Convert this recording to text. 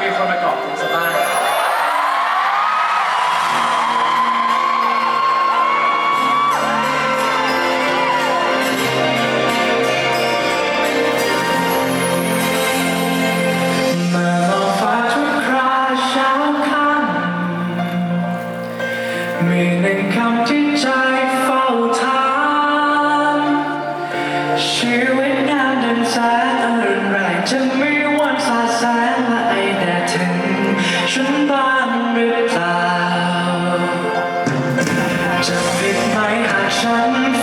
มีคนมากอบคุณซะบ้างเมื่อมองฟ้าทุกคราเช้าค่ำมีหนึ่งคำที่ใจเฝ้าถามชีวิตงานเดินสายอันรุนแรงจะางหรือเปล่าจะปิดไหมหากฉัน